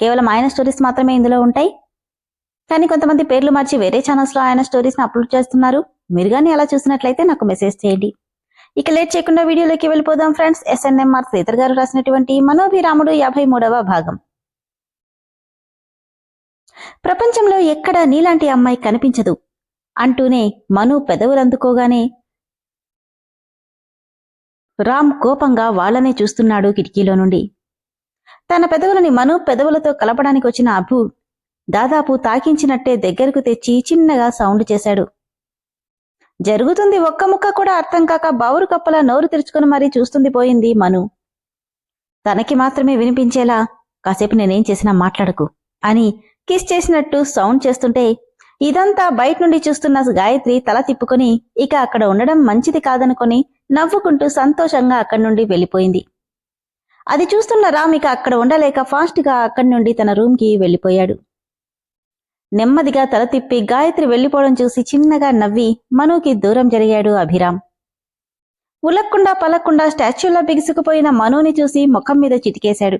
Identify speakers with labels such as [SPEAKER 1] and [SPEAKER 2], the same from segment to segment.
[SPEAKER 1] కేవలం ఆయన స్టోరీస్ మాత్రమే ఇందులో ఉంటాయి. కానీ కొంతమంది పేర్లు మార్చి వేరే ఛానల్స్లో ఆయన స్టోరీస్ని అప్లోడ్ చేస్తున్నారు. మీరు కానీ అలా చూసినట్లయితే నాకు మెసేజ్ చేయండి. ఇక లేట్ చేయకుండా వీడియోలోకి వెళ్ళిపోదాం ఫ్రెండ్స్. ఎస్ఎన్ఎంఆర్ శ్రీధర్ గారు రాసినటువంటి మనోభిరాముడు యాభై మూడవ భాగం. ప్రపంచంలో ఎక్కడా నీలాంటి అమ్మాయి కనిపించదు. అంటూనే మను పెదవులందుకోగానే రామ్ కోపంగా వాళ్ళనే చూస్తున్నాడు కిటికీలో నుండి. తన పెదవులని మను పెదవులతో కలపడానికి వచ్చిన అభు దాదాపు తాకించినట్టే దగ్గరకు తెచ్చి చిన్నగా సౌండ్ చేశాడు. జరుగుతుంది ఒక్క ముక్క కూడా అర్థం కాక బావురు కప్పలా నోరు తెరుచుకుని మరీ చూస్తుంది పోయింది మను. తనకి మాత్రమే వినిపించేలా కాసేపు నేనేం చేసినా మాట్లాడకు అని కిస్ చేసినట్టు సౌండ్ చేస్తుంటే ఇదంతా బయట నుండి చూస్తున్న గాయత్రి తల తిప్పుకొని ఇక అక్కడ ఉండడం మంచిది కాదనుకొని నవ్వుకుంటూ సంతోషంగా అక్కడి నుండి వెళ్ళిపోయింది. అది చూస్తున్న రామ్ ఇక అక్కడ ఉండలేక ఫాస్ట్గా అక్కడి నుండి తన రూమ్కి వెళ్ళిపోయాడు. నెమ్మదిగా తల తిప్పి గాయత్రి వెళ్ళిపోవడం చూసి చిన్నగా నవ్వి మనుకి దూరం జరిగాడు అభిరామ్. ఉలక్కుండా పలక్కుండా స్టాచ్యూలా బిగుసుకుపోయిన మనుని చూసి ముఖం మీద చిటికేశాడు.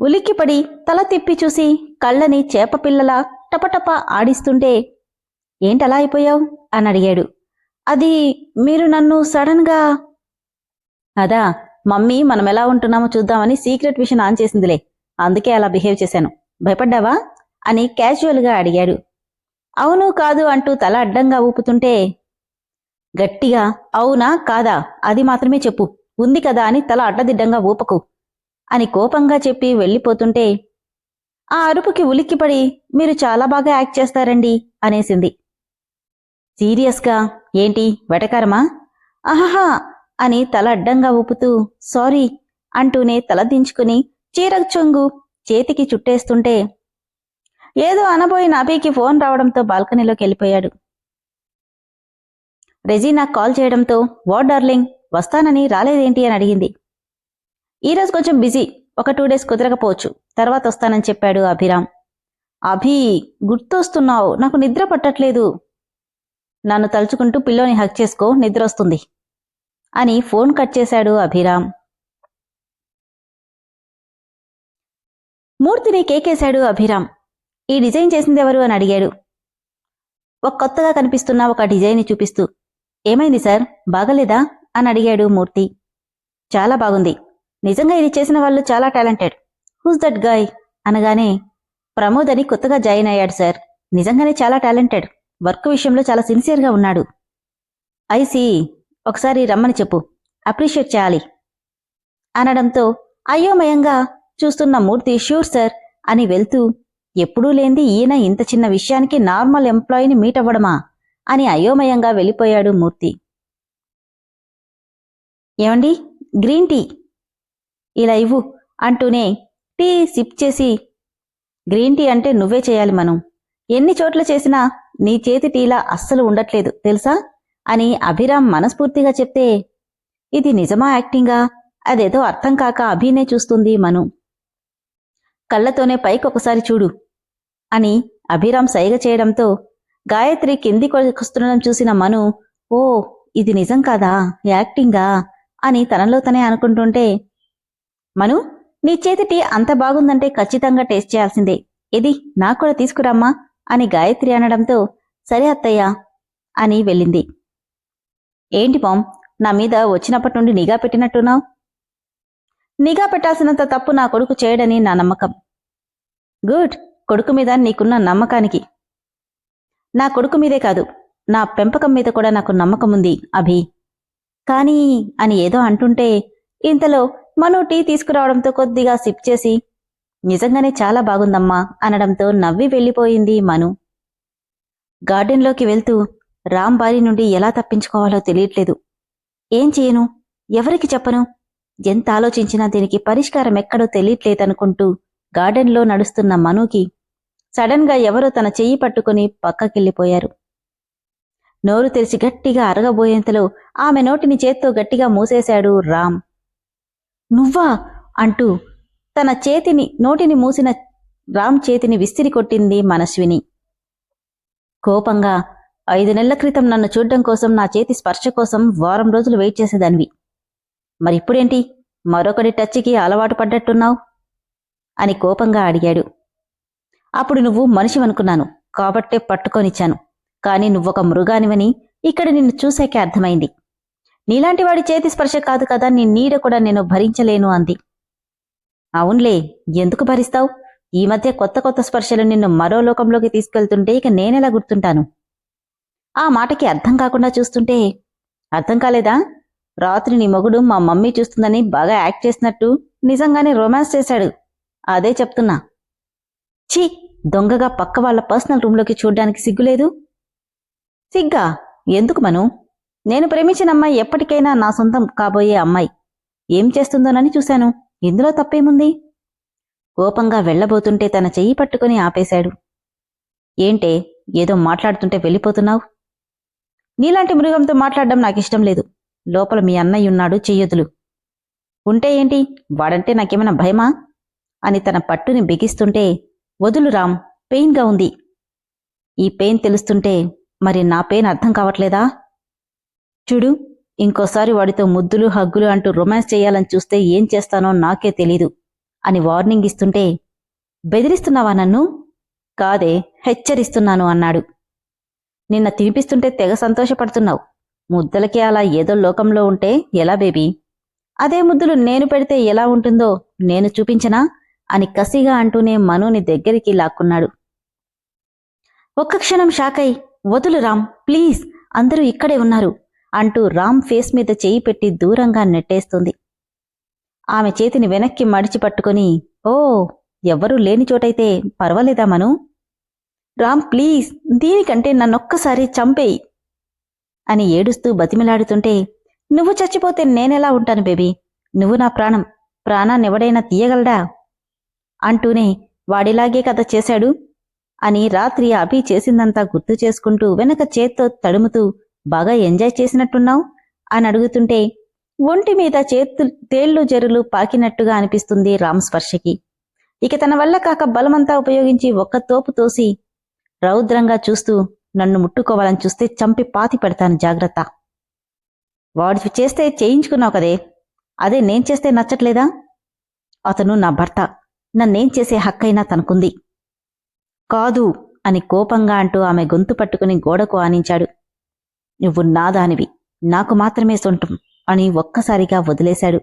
[SPEAKER 1] ఉలిక్కిపడి తల తిప్పి చూసి కళ్ళని చేపపిల్లలా టపటప ఆడిస్తుంటే ఏంటలా అయిపోయావు? అని అడిగాడు. అది మీరు నన్ను సడన్గా అదా మమ్మీ మనం ఎలా ఉంటున్నామో చూద్దామని సీక్రెట్ విషయం ఆన్ చేసిందిలే. అందుకే అలా బిహేవ్ చేశాను. భయపడ్డావా? అని క్యాజువల్గా అడిగాడు. అవును కాదు అంటూ తల అడ్డంగా ఊపుతుంటే గట్టిగా అవునా కాదా? అది మాత్రమే చెప్పు. ఉంది కదా అని తల అడ్డదిడ్డంగా ఊపకు. అని కోపంగా చెప్పి వెళ్ళిపోతుంటే ఆ అరుపుకి ఉలిక్కిపడి మీరు చాలా బాగా యాక్ట్ చేస్తారండి అనేసింది. సీరియస్గా? ఏంటి? వెటకారమా? ఆహాహా! అని తల అడ్డంగా ఊపుతూ సారీ అంటూనే తల దించుకుని చొంగు చేతికి చుట్టేస్తుంటే ఏదో అనబోయిన అభికి ఫోన్ రావడంతో బాల్కనీలోకి వెళ్ళిపోయాడు. రెజీనా కాల్ చేయడంతో వాట్ డార్లింగ్ వస్తానని రాలేదేంటి అని అడిగింది. ఈరోజు కొంచెం బిజీ ఒక టూ డేస్ కుదరకపోవచ్చు తర్వాత వస్తానని చెప్పాడు అభిరామ్. అభి గుర్తొస్తున్నావు నాకు నిద్ర పట్టట్లేదు. నన్ను తలుచుకుంటూ పిల్లోని హక్ చేసుకో నిద్ర వస్తుంది అని ఫోన్ కట్ చేశాడు అభిరామ్. మూర్తిని కేకేశాడు అభిరామ్. ఈ డిజైన్ చేసిందెవరు అని అడిగాడు. ఒక కొత్తగా కనిపిస్తున్న ఒక డిజైన్ని చూపిస్తూ ఏమైంది సార్? బాగలేదా? అని అడిగాడు మూర్తి. చాలా బాగుంది. నిజంగా ఇది చేసిన వాళ్ళు చాలా టాలెంటెడ్. Who's that guy? అనగానే ప్రమోద్ అని కొత్తగా జాయిన్ అయ్యాడు సార్. నిజంగానే చాలా టాలెంటెడ్. వర్క్ విషయంలో చాలా సిన్సియర్గా ఉన్నాడు. ఐసీ ఒకసారి రమ్మని చెప్పు. అప్రిషియేట్ చేయాలి. అనడంతో అయోమయంగా చూస్తున్న మూర్తి షూర్ సార్ అని వెళ్తూ ఎప్పుడూ లేంది ఈయన ఇంత చిన్న విషయానికి నార్మల్ ఎంప్లాయీని మీట్ అవ్వడమా? అని అయోమయంగా వెళ్ళిపోయాడు మూర్తి. ఏమండి? Green tea? ఇలా ఇవ్వు అంటూనే టీ సిప్ చేసి గ్రీన్ టీ అంటే నువ్వే చేయాలి మనం. ఎన్ని చోట్ల చేసినా నీ చేతి టీలా అస్సలు ఉండట్లేదు. తెలుసా? అని అభిరామ్ మనస్ఫూర్తిగా చెప్తే ఇది నిజమా యాక్టింగా? అదేదో అర్థం కాక అభినే చూస్తుంది మను. కళ్ళతోనే పైకొకసారి చూడు అని అభిరామ్ సైగ చేయడంతో గాయత్రి కింది కొస్తుండడం చూసిన మను ఓ ఇది నిజం కాదా? యాక్టింగా? అని తనలో తనే అనుకుంటుంటే మను నీ చేతిటి అంత బాగుందంటే ఖచ్చితంగా టేస్ట్ చేయాల్సిందే. ఇది నాకు కూడా తీసుకురమ్మా అని గాయత్రి అనడంతో సరే అత్తయ్య అని వెళ్ళింది. ఏంటి మామ్? నా మీద వచ్చినప్పటి నుండి నిఘా పెట్టినట్టున్నావు? నిఘా పెట్టాల్సినంత తప్పు నా కొడుకు చేయడని నా నమ్మకం. గుడ్. కొడుకు మీద నీకున్న నమ్మకానికి. నా కొడుకు మీదే కాదు. నా పెంపకం మీద కూడా నాకు నమ్మకం ఉంది అభి. కానీ అని ఏదో అంటుంటే ఇంతలో మను టీ తీసుకురావడంతో కొద్దిగా సిప్ చేసి నిజంగానే చాలా బాగుందమ్మా అనడంతో నవ్వి వెళ్ళిపోయింది మను. గార్డెన్లోకి వెళ్తూ రామ్ బారి నుండి ఎలా తప్పించుకోవాలో తెలియట్లేదు. ఏం చేయను? ఎవరికి చెప్పను? ఎంత ఆలోచించినా దీనికి పరిష్కారం ఎక్కడో తెలియట్లేదనుకుంటూ గార్డెన్లో నడుస్తున్న మనుకి సడన్గా ఎవరో తన చెయ్యి పట్టుకుని పక్కకెళ్ళిపోయారు. నోరు తెరిచి గట్టిగా అరగబోయేంతలో ఆమె నోటిని చేత్తో గట్టిగా మూసేశాడు రామ్. నువ్వా? అంటూ తన చేతిని నోటిని మూసిన రామ్ చేతిని విసిరి కొట్టింది మనస్విని కోపంగా ఐదు నెలల క్రితం నన్ను చూడడం కోసం నా చేతి స్పర్శ కోసం వారం రోజులు వెయిట్ చేసేదానివి. మరిప్పుడేంటి మరొకటి టచ్కి అలవాటు పడ్డట్టున్నావు? అని కోపంగా అడిగాడు. అప్పుడు నువ్వు మనిషివనుకున్నాను కాబట్టే పట్టుకొనిచ్చాను. కాని నువ్వొక మృగానివని ఇక్కడ నిన్ను చూశాకే అర్థమైంది. నీలాంటి వాడి చేతి స్పర్శ కాదు కదా నీ నీడ కూడా నేను భరించలేను అంది. అవునులే ఎందుకు భరిస్తావు? ఈ మధ్య కొత్త కొత్త స్పర్శలు నిన్ను మరో లోకంలోకి తీసుకెళ్తుంటే ఇక నేనెలా గుర్తుంటాను? ఆ మాటకి అర్థం కాకుండా చూస్తుంటే అర్థం కాలేదా? రాత్రి నీ మొగుడు మా మమ్మీ చూస్తుందని బాగా యాక్ట్ చేసినట్టు నిజంగానే రొమాన్స్ చేశాడు. అదే చెప్తున్నా. ఛీ! దొంగగా పక్క వాళ్ళ పర్సనల్ రూమ్లోకి చూడ్డానికి సిగ్గులేదు? సిగ్గా? ఎందుకు మను? నేను ప్రేమించిన అమ్మాయి ఎప్పటికైనా నా సొంతం కాబోయే అమ్మాయి. ఏం చేస్తుందోనని చూశాను. ఇందులో తప్పేముంది? కోపంగా వెళ్ళబోతుంటే తన చెయ్యి పట్టుకుని ఆపేశాడు. ఏంటే? ఏదో మాట్లాడుతుంటే వెళ్ళిపోతున్నావు? నీలాంటి మృగంతో మాట్లాడడం నాకిష్టం లేదు. లోపల మీ అన్నయ్య ఉన్నాడు చెయ్యొదులు. ఉంటే ఏంటి? వాడంటే నాకేమైనా భయమా? అని తన పట్టుని బిగిస్తుంటే వదులు రామ్ పెయిన్గా ఉంది. ఈ పెయిన్ తెలుస్తుంటే మరి నా పెయిన్ అర్థం కావట్లేదా? చూడు ఇంకోసారి వాడితో ముద్దులు హగ్గులు అంటూ రొమాన్స్ చేయాలని చూస్తే ఏం చేస్తానో నాకే తెలీదు. అని వార్నింగ్ ఇస్తుంటే బెదిరిస్తున్నావా నన్ను? కాదే హెచ్చరిస్తున్నాను అన్నాడు. నిన్న తినిపిస్తుంటే తెగ సంతోషపడుతున్నావు. ముద్దలకి అలా ఏదో లోకంలో ఉంటే ఎలా బేబీ? అదే ముద్దులు నేను పెడితే ఎలా ఉంటుందో నేను చూపించనా? అని కసిగా అంటూనే మనుని దగ్గరికి లాక్కున్నాడు. ఒక్క క్షణం షాకై వదులు రామ్ ప్లీజ్ అందరూ ఇక్కడే ఉన్నారు అంటూ రామ్ ఫేస్ మీద చేయి పెట్టి దూరంగా నెట్టేస్తుంది. ఆమె చేతిని వెనక్కి మడిచి పట్టుకుని ఓ ఎవ్వరూ లేని చోటైతే పర్వాలేదా మను? రామ్ ప్లీజ్ దీనికంటే నన్నొక్కసారి చంపేయి అని ఏడుస్తూ బతిమిలాడుతుంటే నువ్వు చచ్చిపోతే నేనెలా ఉంటాను బేబీ? నువ్వు నా ప్రాణం. ప్రాణాన్నెవడైనా తీయగలడా? అంటూనే వాడిలాగే కథ చేశాడు అని రాత్రి అభి చేసిందంతా గుర్తు చేసుకుంటూ వెనక చేత్తో తడుముతూ బాగా ఎంజాయ్ చేసినట్టున్నావు? అని అడుగుతుంటే ఒంటి మీద చేతు తేళ్ళు జరులు పాకినట్టుగా అనిపిస్తుంది రామ్ స్పర్శకి. ఇక తన వల్ల కాక బలమంతా ఉపయోగించి ఒక్క తోపు తోసి రౌద్రంగా చూస్తూ నన్ను ముట్టుకోవాలని చూస్తే చంపి పాతి పెడతాను జాగ్రత్త. వాడు చేస్తే చేయించుకున్నావు కదే. అదే నేను చేస్తే నచ్చట్లేదా? అతను నా భర్త. నన్నేం చేసే హక్కైనా తనకుంది. కాదు అని కోపంగా అంటూ ఆమె గొంతు పట్టుకుని గోడకు ఆనించాడు. నువ్వు నాదానివి. నాకు మాత్రమే సొంటం అని ఒక్కసారిగా వదిలేశాడు.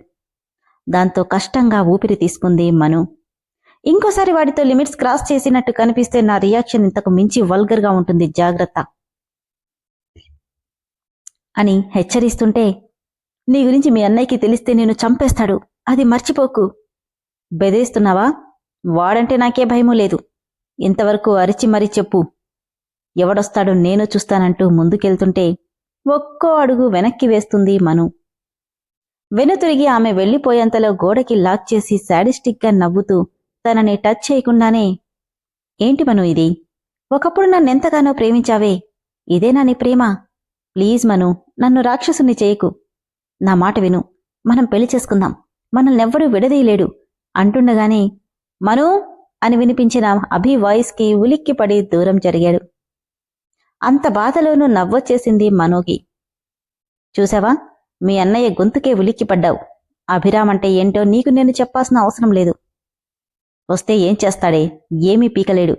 [SPEAKER 1] దాంతో కష్టంగా ఊపిరి తీసుకుంది మను. ఇంకోసారి వాడితో లిమిట్స్ క్రాస్ చేసినట్టు కనిపిస్తే నా రియాక్షన్ ఇంతకు మించి వల్గర్గా ఉంటుంది. జాగ్రత్త. అని హెచ్చరిస్తుంటే నీ గురించి మీ అన్నయ్యకి తెలిస్తే నేను చంపేస్తాడు. అది మర్చిపోకు. బెదిరిస్తున్నావా వాడంటే నాకే భయమూ లేదు. ఇంతవరకు అరిచి మరీ చెప్పు. ఎవడొస్తాడో నేను చూస్తానంటూ ముందుకెళ్తుంటే ఒక్కో అడుగు వెనక్కి వేస్తుంది మను. వెనుతిరిగి ఆమె వెళ్ళిపోయేంతలో గోడకి లాక్ చేసి శాడిస్టిక్గా నవ్వుతూ తనని టచ్ చేయకుండానే ఏంటి మను ఇది? ఒకప్పుడు నన్నెంతగానో ప్రేమించావే. ఇదేనా నీ ప్రేమ. ప్లీజ్ మను నన్ను రాక్షసుని చేయకు. నా మాట విను. మనం పెళ్ళి చేసుకుందాం. మనల్నెవ్వరూ విడదీయలేడు. అంటుండగానే మను అని వినిపించిన అభి వాయిస్కి ఉలిక్కిపడి దూరం జరిగాడు. అంత బాధలోనూ నవ్వొచ్చేసింది మనోకి. చూసావా? మీ అన్నయ్య గొంతుకే ఉలిక్కిపడ్డావు. అభిరామ్ అంటే ఏంటో నీకు నేను చెప్పాల్సిన అవసరం లేదు. వస్తే ఏం చేస్తాడే? ఏమీ పీకలేడు.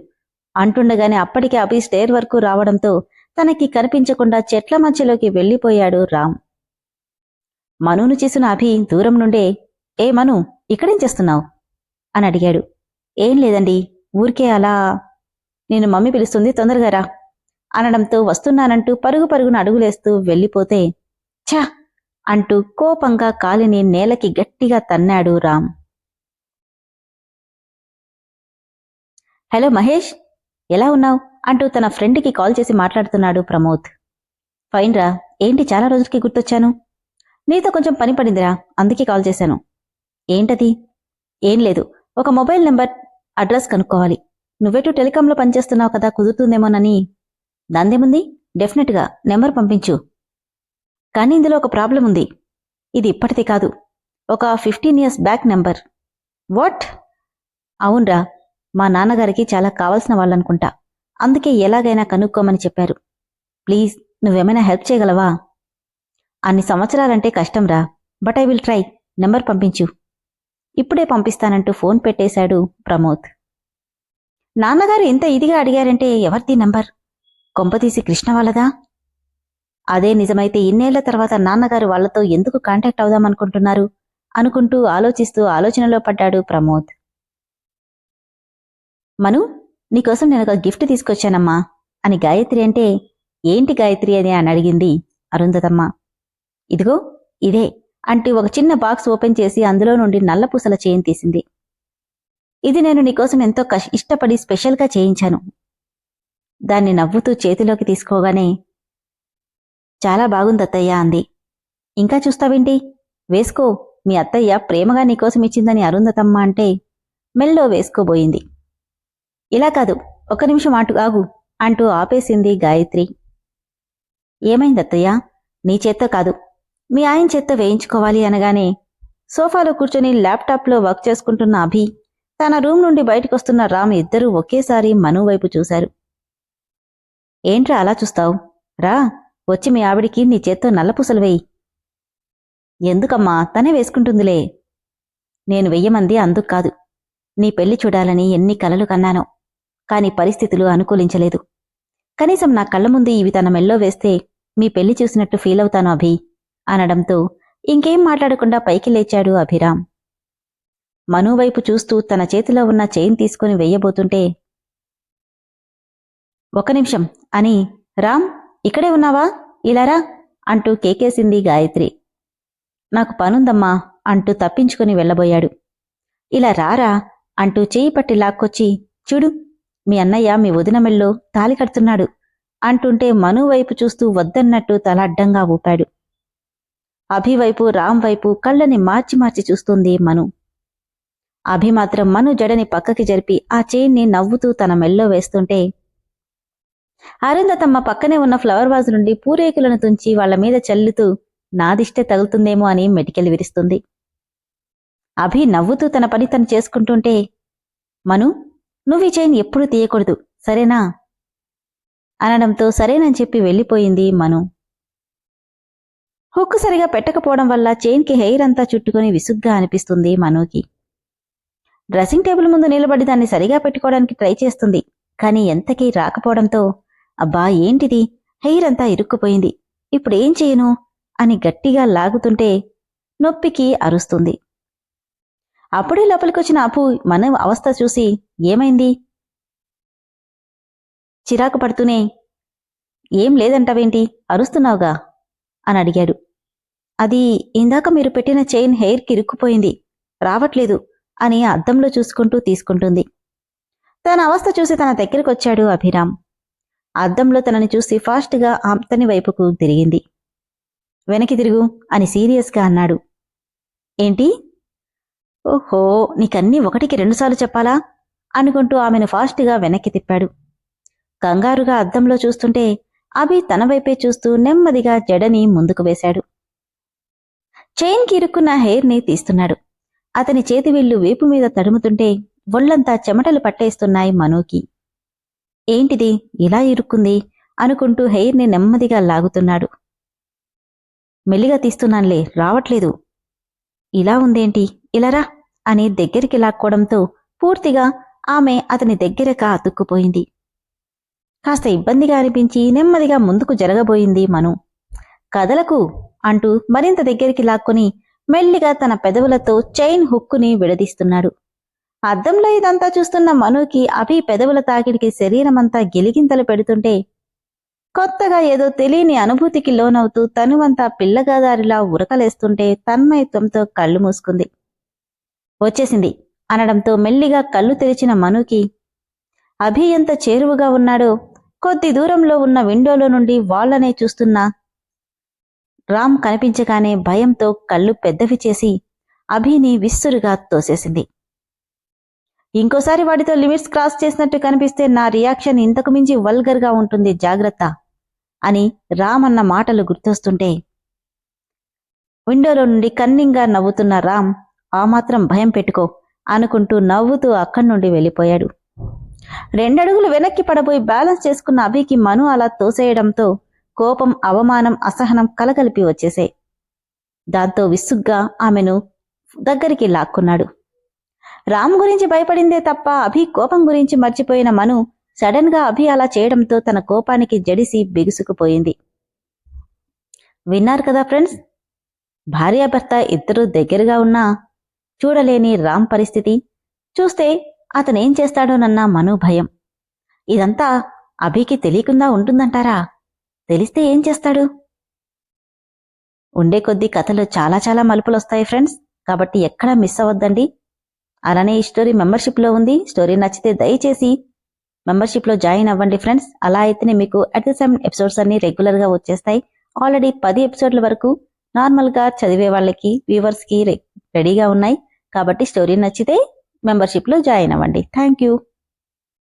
[SPEAKER 1] అంటుండగానే అప్పటికే అభి స్టేర్ వరకు రావడంతో తనకి కనిపించకుండా చెట్ల మధ్యలోకి వెళ్ళిపోయాడు రామ్. మనును చేసిన అభి దూరం నుండే ఏ మను ఇక్కడేం చేస్తున్నావు? అని అడిగాడు. ఏం లేదండి ఊరికే అలా నేను మమ్మీ పిలుస్తుంది తొందరగా రా అనడంతో వస్తున్నానంటూ పరుగు పరుగున అడుగులేస్తూ వెళ్ళిపోతే ఛా అంటూ కోపంగా కాలిని నేలకి గట్టిగా తన్నాడు రామ్. హలో మహేష్ ఎలా ఉన్నావు? అంటూ తన ఫ్రెండ్కి కాల్ చేసి మాట్లాడుతున్నాడు ప్రమోద్. ఫైన్ రా ఏంటి చాలా రోజులకి గుర్తొచ్చాను? నీతో కొంచెం పని పడిందిరా అందుకే కాల్ చేశాను. ఏంటది? ఏం లేదు ఒక మొబైల్ నెంబర్ అడ్రస్ కనుక్కోవాలి. నువ్వెటు టెలికాంలో పనిచేస్తున్నావు కదా కుదురుతుందేమోనని. దాందేముంది? డెఫినెట్గా నెంబర్ పంపించు. కానీ ఇందులో ఒక ప్రాబ్లం ఉంది. ఇది ఇప్పటిది కాదు. ఒక fifteen years back number. What? అవునరా మా నాన్నగారికి చాలా కావాల్సిన వాళ్ళనుకుంటా. అందుకే ఎలాగైనా కనుక్కోమని చెప్పారు. ప్లీజ్ నువ్వేమైనా హెల్ప్ చేయగలవా? అన్ని సంవత్సరాలంటే కష్టంరా but I will try. Number పంపించు. ఇప్పుడే పంపిస్తానంటూ ఫోన్ పెట్టేశాడు ప్రమోద్. నాన్నగారు ఇంత ఇదిగా అడిగారంటే ఎవరిది నంబర్? కొంపతీసి కృష్ణ వాళ్ళదా? అదే నిజమైతే ఇన్నేళ్ళ తర్వాత నాన్నగారు వాళ్ళతో ఎందుకు కాంటాక్ట్ అవుదామనుకుంటున్నారు? అనుకుంటూ ఆలోచిస్తూ ఆలోచనలో పడ్డాడు ప్రమోద్. మను నీకోసం నేను ఒక గిఫ్ట్ తీసుకొచ్చానమ్మా అని గాయత్రి అంటే ఏంటి గాయత్రి అని అని అడిగింది అరుంధతమ్మ. ఇదిగో ఇదే అంటూ ఒక చిన్న బాక్స్ ఓపెన్ చేసి అందులో నుండి నల్లపూసల చేయిని తీసింది. ఇది నేను నీకోసం ఎంతో కష్ ఇష్టపడి స్పెషల్గా చేయించాను. దాన్ని నవ్వుతూ చేతిలోకి తీసుకోగానే చాలా బాగుంది అత్తయ్య అంది. ఇంకా చూస్తావేంటి? వేసుకో మీ అత్తయ్య ప్రేమగా నీకోసం ఇచ్చిందని అరుంధతమ్మ అంటే మెల్లో వేసుకోబోయింది. ఇలా కాదు ఒక నిమిషం అటు ఆగు అంటూ ఆపేసింది గాయత్రి. ఏమైంది అత్తయ్య నీ చేత్తో కాదు మీ ఆయన చేత్తో వేయించుకోవాలి అనగానే సోఫాలో కూర్చొని ల్యాప్టాప్లో వర్క్ చేసుకుంటున్న అభి తన రూమ్ నుండి బయటకొస్తున్న రామ్ ఇద్దరూ ఒకేసారి మను వైపు చూశారు. ఏంట్రా అలా చూస్తావు? రా వచ్చి మీ ఆవిడికి నీ చేత్తో నల్లపూసలు వేయి. ఎందుకమ్మా తనే వేసుకుంటుందిలే. నేను వెయ్యమంది అందుకు కాదు. నీ పెళ్ళి చూడాలని ఎన్ని కలలు కన్నానో. కాని పరిస్థితులు అనుకూలించలేదు. కనీసం నా కళ్ళ ముందు ఇవి తన మెల్లో వేస్తే మీ పెళ్ళి చూసినట్టు ఫీల్ అవుతాను అభి అనడంతో ఇంకేం మాట్లాడకుండా పైకి లేచాడు అభిరామ్. మనువైపు చూస్తూ తన చేతిలో ఉన్న చైన్ తీసుకుని వెయ్యబోతుంటే ఒక నిమిషం అని రామ్ ఇక్కడే ఉన్నావా? ఇలారా అంటూ కేకేసింది గాయత్రి. నాకు పనుందమ్మా అంటూ తప్పించుకుని వెళ్ళబోయాడు. ఇలా రారా అంటూ చేయి పట్టి లాక్కొచ్చి చూడు మీ అన్నయ్య మీ వదిన మెల్లో తాలి కడుతున్నాడు అంటుంటే మను వైపు చూస్తూ వద్దన్నట్టు తల అడ్డంగా ఊపాడు. అభి వైపు రామ్ వైపు కళ్ళని మార్చి మార్చి చూస్తుంది మను. అభి మాత్రం మను జడని పక్కకి జరిపి ఆ చైన్ని నవ్వుతూ తన మెల్లో వేస్తుంటే అరుంధతమ్మ పక్కనే ఉన్న ఫ్లవర్ వాజ్ నుండి పూరేకులను తుంచి వాళ్ళ మీద చల్లుతూ నాదిష్టే తగులుతుందేమో అని మెటికెలు విరుస్తుంది. అభి నవ్వుతూ తన పని తను చేసుకుంటుంటే మను నువ్వు ఈ చైన్ ఎప్పుడూ తీయకూడదు సరేనా? అనడంతో సరేనని చెప్పి వెళ్ళిపోయింది మను. హుక్కు సరిగా పెట్టకపోవడం వల్ల చైన్కి హెయిర్ అంతా చుట్టుకొని విసుగ్గా అనిపిస్తుంది మనుకి. డ్రెస్సింగ్ టేబుల్ ముందు నిలబడి దాన్ని సరిగా పెట్టుకోవడానికి ట్రై చేస్తుంది కానీ ఎంతకీ రాకపోవడంతో అబ్బా ఏంటిది? హెయిర్ అంతా ఇరుక్కుపోయింది ఇప్పుడేం చేయను? అని గట్టిగా లాగుతుంటే నొప్పికి అరుస్తుంది. అప్పుడే లోపలికొచ్చిన అప్పు మన అవస్థ చూసి ఏమైంది? చిరాకు పడుతూనే ఏం లేదంటావేంటి? అరుస్తున్నావుగా? అని అడిగాడు. అది ఇందాక మీరు పెట్టిన చైన్ హెయిర్కి ఇరుక్కుపోయింది రావట్లేదు అని అద్దంలో చూసుకుంటూ తీసుకుంటుంది. తన అవస్థ చూసి తన దగ్గరకొచ్చాడు అభిరామ్. అద్దంలో తనని చూసి ఫాస్ట్గా అతని వైపుకు తిరిగింది. వెనక్కి తిరుగు అని సీరియస్గా అన్నాడు. ఏంటి? ఓహో నీకన్నీ ఒకటికి రెండుసార్లు చెప్పాలా? అనుకుంటూ ఆమెను ఫాస్ట్గా వెనక్కి తిప్పాడు. కంగారుగా అద్దంలో చూస్తుంటే అభి తన వైపే చూస్తూ నెమ్మదిగా జడని ముందుకు వేశాడు. చైన్కి ఇరుక్కున్న హెయిర్ని తీస్తున్నాడు. అతని చేతి చేతివిల్లు వేపు మీద తడుముతుంటే ఒళ్ళంతా చెమటలు పట్టేస్తున్నాయి మనోకి. ఏంటిది? ఇలా ఇరుక్కుంది? అనుకుంటూ హెయిర్ని నెమ్మదిగా లాగుతున్నాడు. మెల్లిగా తీస్తున్నానులే రావట్లేదు. ఇలా ఉందేంటి? ఇలారా అని దగ్గరికి లాక్కోవడంతో పూర్తిగా ఆమె అతని దగ్గరక అతుక్కుపోయింది. కాస్త ఇబ్బందిగా అనిపించి నెమ్మదిగా ముందుకు జరగబోయింది మను. కదలకు అంటూ మరింత దగ్గరికి లాక్కొని మెల్లిగా తన పెదవులతో చైన్ హుక్కుని విడదీస్తున్నాడు. అద్దంలో ఇదంతా చూస్తున్న మనుకి అభి పెదవుల తాకిడికి శరీరమంతా గిలిగింతలు పెడుతుంటే కొత్తగా ఏదో తెలియని అనుభూతికి లోనవుతూ తనువంతా పిల్లగాదారిలా ఉరకలేస్తుంటే తన్మయత్వంతో కళ్ళు మూసుకుంది. వచ్చేసింది అనడంతో మెల్లిగా కళ్ళు తెరిచిన మనుకి అభి ఎంత చేరువుగా ఉన్నాడో కొద్ది దూరంలో ఉన్న విండోలో నుండి వాళ్ళనే చూస్తున్న రామ్ కనిపించగానే భయంతో కళ్ళు పెద్దవి చేసి అభిని విస్సురుగా తోసేసింది. ఇంకోసారి వాడితో లిమిట్స్ క్రాస్ చేసినట్టు కనిపిస్తే నా రియాక్షన్ ఇంతకు మించి వల్గర్గా ఉంటుంది జాగ్రత్త అని రామ్ అన్న మాటలు గుర్తొస్తుంటే. విండోలో నుండి కన్నింగా నవ్వుతున్న రామ్ ఆ మాత్రం భయం పెట్టుకో అనుకుంటూ నవ్వుతూ అక్కడి నుండి వెళ్ళిపోయాడు. రెండడుగులు వెనక్కి పడబోయి బ్యాలెన్స్ చేసుకున్న అభికి మను అలా తోసేయడంతో కోపం అవమానం అసహనం కలగలిపి వచ్చేసాయి. దాంతో విసుగ్గా ఆమెను దగ్గరికి లాక్కున్నాడు. రామ్ గురించి భయపడిందే తప్ప అభి కోపం గురించి మర్చిపోయిన మను సడన్గా అభి అలా చేయడంతో తన కోపానికి జడిసి బిగుసుకుపోయింది. విన్నారు కదా ఫ్రెండ్స్? భార్యాభర్త ఇద్దరూ దగ్గరగా ఉన్నా చూడలేని రామ్ పరిస్థితి. చూస్తే అతనేం చేస్తాడోనన్న మను భయం. ఇదంతా అభికి తెలియకుండా ఉంటుందంటారా? తెలిస్తే ఏం చేస్తాడు? ఉండే కొద్దీ కథలు చాలా చాలా మలుపులొస్తాయి ఫ్రెండ్స్. కాబట్టి ఎక్కడా మిస్ అవ్వద్దండి. అలానే ఈ స్టోరీ మెంబర్షిప్లో ఉంది. స్టోరీ నచ్చితే దయచేసి మెంబర్షిప్లో జాయిన్ అవ్వండి ఫ్రెండ్స్ అలా అయితేనే మీకు అట్ ద సెమ్ ఎపిసోడ్స్ అన్ని రెగ్యులర్గా వచ్చేస్తాయి. ఆల్రెడీ పది ఎపిసోడ్ల వరకు నార్మల్గా చదివే వాళ్ళకి వ్యూవర్స్కి రెడీగా ఉన్నాయి. కాబట్టి స్టోరీ నచ్చితే మెంబర్షిప్లో జాయిన్ అవ్వండి. Thank you